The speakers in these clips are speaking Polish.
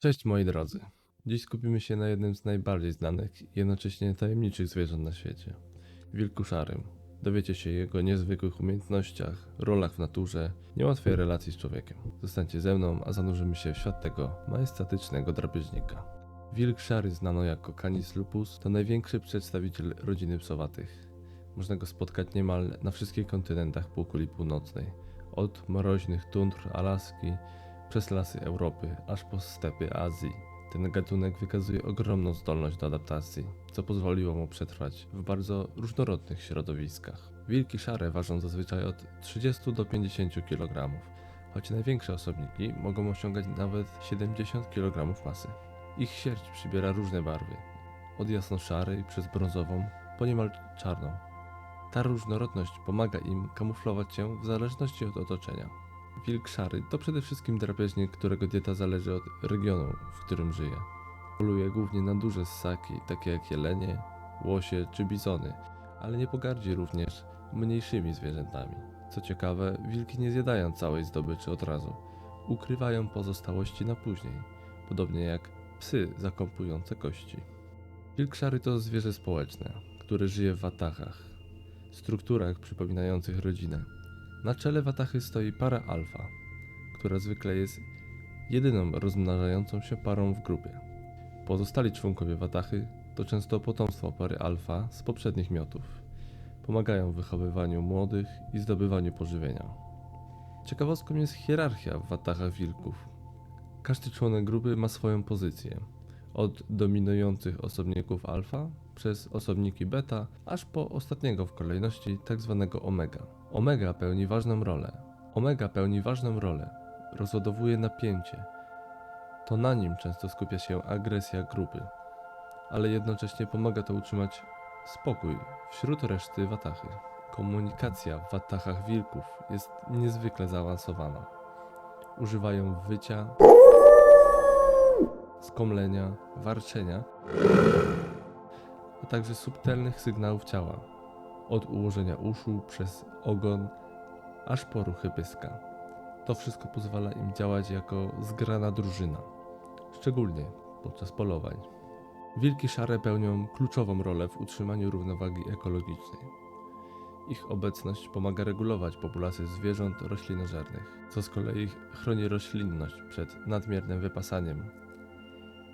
Cześć moi drodzy. Dziś skupimy się na jednym z najbardziej znanych i jednocześnie tajemniczych zwierząt na świecie wilku szarym. Dowiecie się jego niezwykłych umiejętnościach, rolach w naturze, niełatwej relacji z człowiekiem. Zostańcie ze mną, a zanurzymy się w świat tego majestatycznego drapieżnika. Wilk szary, znano jako Canis lupus, to największy przedstawiciel rodziny psowatych. Można go spotkać niemal na wszystkich kontynentach półkuli północnej, od mroźnych tundr Alaski przez lasy Europy, aż po stepy Azji. Ten gatunek wykazuje ogromną zdolność do adaptacji, co pozwoliło mu przetrwać w bardzo różnorodnych środowiskach. Wilki szare ważą zazwyczaj od 30 do 50 kg, choć największe osobniki mogą osiągać nawet 70 kg masy. Ich sierść przybiera różne barwy, od jasno-szarej przez brązową po niemal czarną. Ta różnorodność pomaga im kamuflować się w zależności od otoczenia. Wilk szary to przede wszystkim drapieżnik, którego dieta zależy od regionu, w którym żyje. Poluje głównie na duże ssaki, takie jak jelenie, łosie czy bizony, ale nie pogardzi również mniejszymi zwierzętami. Co ciekawe, wilki nie zjadają całej zdobyczy od razu. Ukrywają pozostałości na później, podobnie jak psy zakąpujące kości. Wilk szary to zwierzę społeczne, które żyje w watachach, strukturach przypominających rodzinę. Na czele watachy stoi para alfa, która zwykle jest jedyną rozmnażającą się parą w grupie. Pozostali członkowie watachy to często potomstwo pary alfa z poprzednich miotów. Pomagają w wychowywaniu młodych i zdobywaniu pożywienia. Ciekawostką jest hierarchia w watachach wilków. Każdy członek grupy ma swoją pozycję. Od dominujących osobników alfa przez osobniki beta, aż po ostatniego w kolejności tak zwanego omega. Omega pełni ważną rolę. Omega pełni ważną rolę. Rozładowuje napięcie. To na nim często skupia się agresja grupy, ale jednocześnie pomaga to utrzymać spokój wśród reszty watachy. Komunikacja w watachach wilków jest niezwykle zaawansowana. Używają wycia, skomlenia, warczenia, a także subtelnych sygnałów ciała, od ułożenia uszu przez ogon, aż po ruchy pyska. To wszystko pozwala im działać jako zgrana drużyna, szczególnie podczas polowań. Wilki szare pełnią kluczową rolę w utrzymaniu równowagi ekologicznej. Ich obecność pomaga regulować populację zwierząt roślinożernych, co z kolei chroni roślinność przed nadmiernym wypasaniem.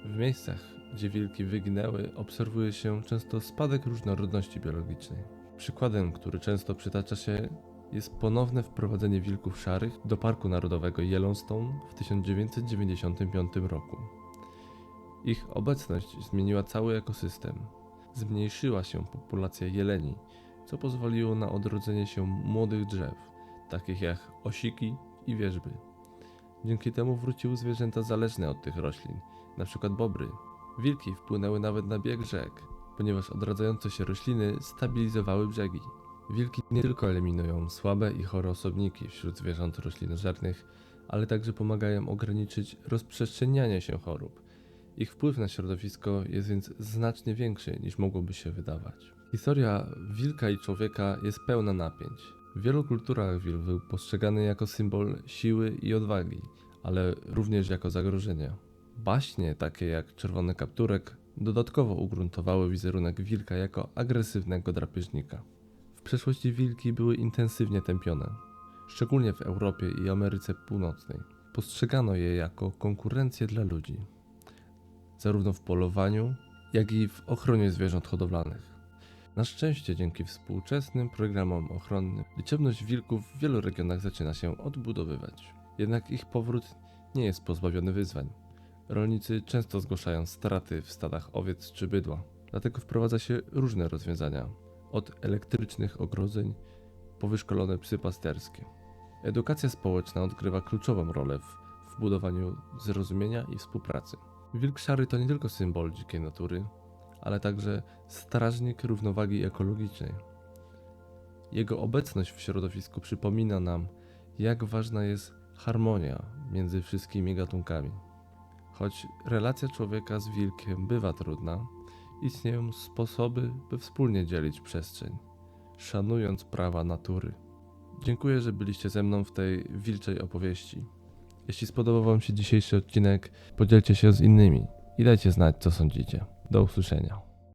W miejscach, gdzie wilki wyginęły, obserwuje się często spadek różnorodności biologicznej. Przykładem, który często przytacza się, jest ponowne wprowadzenie wilków szarych do Parku Narodowego Yellowstone w 1995 roku. Ich obecność zmieniła cały ekosystem. Zmniejszyła się populacja jeleni, co pozwoliło na odrodzenie się młodych drzew, takich jak osiki i wierzby. Dzięki temu wróciły zwierzęta zależne od tych roślin, np. bobry. Wilki wpłynęły nawet na bieg rzek, ponieważ odradzające się rośliny stabilizowały brzegi. Wilki nie tylko eliminują słabe i chore osobniki wśród zwierząt roślinożernych, ale także pomagają ograniczyć rozprzestrzenianie się chorób. Ich wpływ na środowisko jest więc znacznie większy niż mogłoby się wydawać. Historia wilka i człowieka jest pełna napięć. W wielu kulturach wilk był postrzegany jako symbol siły i odwagi, ale również jako zagrożenia. Baśnie, takie jak Czerwony Kapturek, dodatkowo ugruntowały wizerunek wilka jako agresywnego drapieżnika. W przeszłości wilki były intensywnie tępione, szczególnie w Europie i Ameryce Północnej. Postrzegano je jako konkurencję dla ludzi, zarówno w polowaniu, jak i w ochronie zwierząt hodowlanych. Na szczęście dzięki współczesnym programom ochronnym liczebność wilków w wielu regionach zaczyna się odbudowywać. Jednak ich powrót nie jest pozbawiony wyzwań. Rolnicy często zgłaszają straty w stadach owiec czy bydła, dlatego wprowadza się różne rozwiązania, od elektrycznych ogrodzeń po wyszkolone psy pasterskie. Edukacja społeczna odgrywa kluczową rolę w, w budowaniu zrozumienia i współpracy. Wilk szary to nie tylko symbol dzikiej natury, ale także strażnik równowagi ekologicznej. Jego obecność w środowisku przypomina nam, jak ważna jest harmonia między wszystkimi gatunkami. Choć relacja człowieka z wilkiem bywa trudna, istnieją sposoby, by wspólnie dzielić przestrzeń, szanując prawa natury. Dziękuję, że byliście ze mną w tej wilczej opowieści. Jeśli spodobał Wam się dzisiejszy odcinek, podzielcie się z innymi i dajcie znać, co sądzicie. Do usłyszenia.